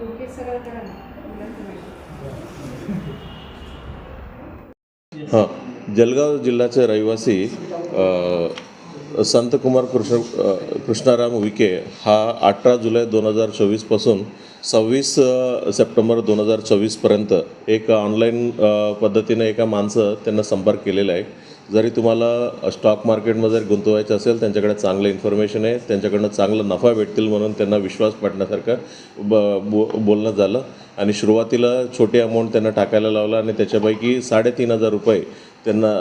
डोके सरळ करा ना. हां जलगाव जिल्ह्याचे रहिवासी संतकुमार कृष्ण कृष्णाराम विखे हा अठरा जुलै दोन हजार चोवीसपासून सव्वीस सप्टेंबर दोन हजार चोवीसपर्यंत एक ऑनलाईन पद्धतीने एका माणसं त्यांना संपर्क केलेला आहे. जरी तुम्हाला स्टॉक मार्केटमध्ये जर गुंतवायचं असेल त्यांच्याकडे चांगलं इन्फॉर्मेशन आहे त्यांच्याकडनं चांगला नफा भेटतील म्हणून त्यांना विश्वास पटण्यासारखं ब बो बोलणं झालं. आणि सुरुवातीला छोटी अमाऊंट त्यांना टाकायला लावला आणि त्याच्यापैकी साडेतीन हजार रुपये त्यांना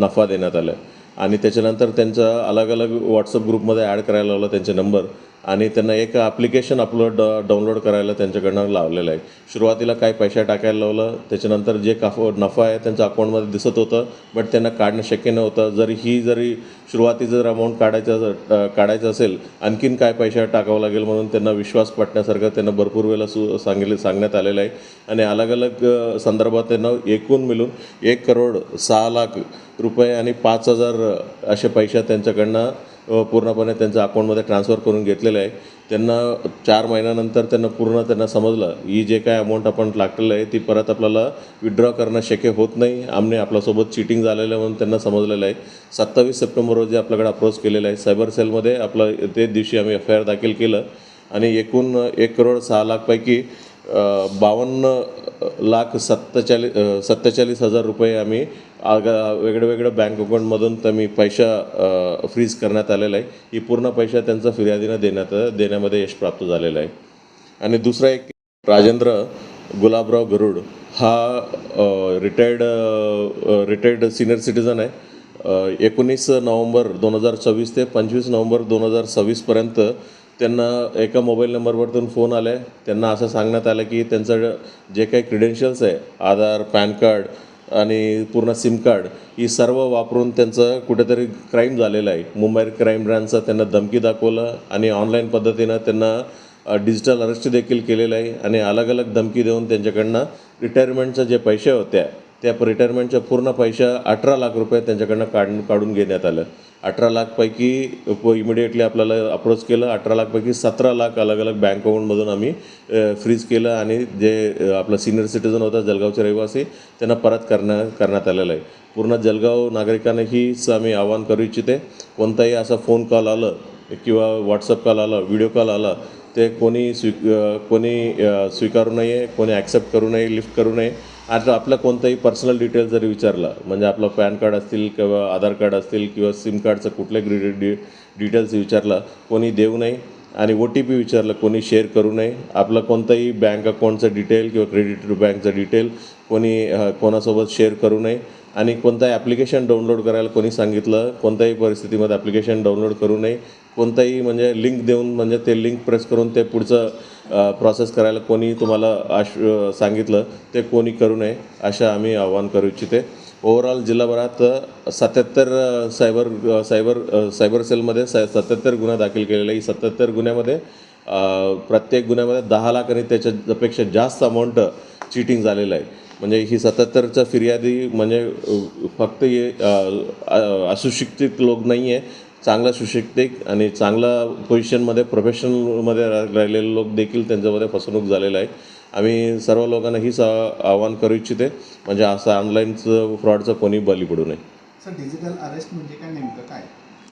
नफा देण्यात आला. आणि त्याच्यानंतर त्यांचा अलग अलग व्हॉट्सअप ग्रुपमध्ये ॲड करायला लावला त्यांचे नंबर आणि त्यांना एक ॲप्लिकेशन अपलोड डाउनलोड करायला त्यांच्याकडनं लावलेलं आहे. सुरुवातीला काय पैसा टाकायला लावलं त्याच्यानंतर जे काफ नफा आहे त्यांच्या अकाउंटमध्ये दिसत होतं बट त्यांना काढणं शक्य नव्हतं. जरी ही जरी सुरुवातीचं जर अमाऊंट काढायचं uh, काढायचं असेल आणखीन काय पैसा टाकावं लागेल म्हणून त्यांना विश्वास पटण्यासारखं त्यांना भरपूर वेळेला सु सांगितले सांगण्यात आलेलं आहे. आणि अलग अलग uh, संदर्भात त्यांना एकूण मिळून एक करोड सहा लाख रुपये आणि पाच हजार uh, असे पैसे त्यांच्याकडनं पूर्णपणे त्यांच्या अकाउंटमध्ये ट्रान्सफर करून घेतलेलं आहे. त्यांना चार महिन्यानंतर त्यांना पूर्ण त्यांना समजलं. ही जे काय अमाऊंट आपण लागलेलं आहे ती परत आपल्याला विड्रॉ करणं शक्य होत नाही. आमने आपल्यासोबत चिटिंग झालेलं म्हणून त्यांना समजलेलं आहे. सत्तावीस सप्टेंबर रोजी आपल्याकडे अप्रोच केलेलं आहे. सायबर सेलमध्ये आपलं ते दिवशी आम्ही एफ आय आर दाखल केलं. आणि एकूण एक करोड सहा लाखपैकी बावन्न लाख सत्तेचाळीस सत्तेचाळीस हजार रुपये आम्ही आगा वेगळ्या वेगळ्या बँक अकाउंटमधून तुम्ही पैसा फ्रीज करण्यात आलेला आहे. ही पूर्ण पैसा त्यांचा फिर्यादीनं देण्यात देण्यामध्ये यश प्राप्त झालेलं आहे. आणि दुसरा एक राजेंद्र गुलाबराव गरुड हा रिटायर्ड रिटायर्ड सिनियर सिटीजन आहे. एकोणीस नोव्हेंबर दोन हजार चोवीस ते पंचवीस नोव्हेंबर दोन हजार सव्वीसपर्यंत त्यांना एका मोबाईल नंबरवरतून फोन आला आहे त्यांना असं सांगण्यात आलं की त्यांचं जे काही क्रिडेन्शियल्स आहे आधार पॅन कार्ड आणि पूर्ण सिम कार्ड ही सर्व वापरून त्यांचं कुठेतरी क्राईम झालेलं आहे. मुंबई क्राईम ब्रँचचं त्यांना धमकी दाखवलं आणि ऑनलाईन पद्धतीनं त्यांना डिजिटल अरेस्ट देखील केलेलं आहे. आणि अलग अलग धमकी देऊन त्यांच्याकडनं रिटायरमेंटचं जे पैसे होत्या त्या रिटायरमेंटच्या पूर्ण पैशा अठरा लाख रुपये त्यांच्याकडनं काढून काढून घेण्यात आलं. अठरा लाखपैकी इमिडिएटली आपल्याला अप्रोच केलं. अठरा लाखपैकी सतरा लाख अलग अलग बँक अकाउंटमधून आम्ही फ्रीज केलं आणि जे आपला आपलं सिनियर सिटीजन होता जळगावचे रहिवासी त्यांना परत करण्या करण्यात आलेलं आहे. पूर्ण जळगाव नागरिकांना हीच आम्ही आवाहन करू इच्छिते. कोणताही असा फोन कॉल आलं किंवा व्हॉट्सअप कॉल आला व्हिडिओ कॉल आला ते कोणी स्वी कोणी स्वीकारू नये कोणी ॲक्सेप्ट करू नये लिफ्ट करू नये आता आपलं कोणतंही पर्सनल डिटेल जरी विचारलं म्हणजे आपलं पॅन कार्ड असतील किंवा आधार कार्ड असतील किंवा सिम कार्डचं कुठले डि डि डिटेल्स विचारलं कोणी देऊ नये आणि ओ टी पी विचारलं कोणी शेअर करू नये. आपलं कोणतंही बँक अकाउंटचं डिटेल किंवा क्रेडिट बँकचं डिटेल कोणी कोणासोबत शेअर करू नये. आणि कोणताही ॲप्लिकेशन डाउनलोड करायला कोणी सांगितलं कोणत्याही परिस्थितीमध्ये ॲप्लिकेशन डाउनलोड करू नये. कोणताही म्हणजे लिंक देऊन म्हणजे ते लिंक प्रेस करून ते पुढचं प्रोसेस करायला कोणी तुम्हाला आश सांगितलं ते कोणी करू नये अशा आम्ही आवाहन करू इच्छिते. ओव्हरऑल जिल्हाभरात सत्याहत्तर सायबर सायबर सायबर सेलमध्ये स सत्याहत्तर गुन्हा दाखल केलेला आहे. सत्याहत्तर गुन्ह्यामध्ये प्रत्येक गुन्ह्यामध्ये दहा लाख आणि त्याच्यापेक्षा जास्त अमाऊंट चिटिंग झालेलं आहे. म्हणजे ही सत्याहत्तरच्या फिर्यादी म्हणजे फक्त हे असुशिक्षित लोक नाही आहे चांगला सुशिक्षित आणि चांगला पोझिशनमध्ये प्रोफेशनलमध्ये रा राहिलेले लोक देखील त्यांच्यामध्ये फसवणूक झालेलं आहे आम्ही सर्व लोकांना हीच आवाहन करू इच्छिते म्हणजे असं ऑनलाईनचं फ्रॉडचं कोणी बली पडू नये. सर डिजिटल अरेस्ट म्हणजे काय नेमकं काय?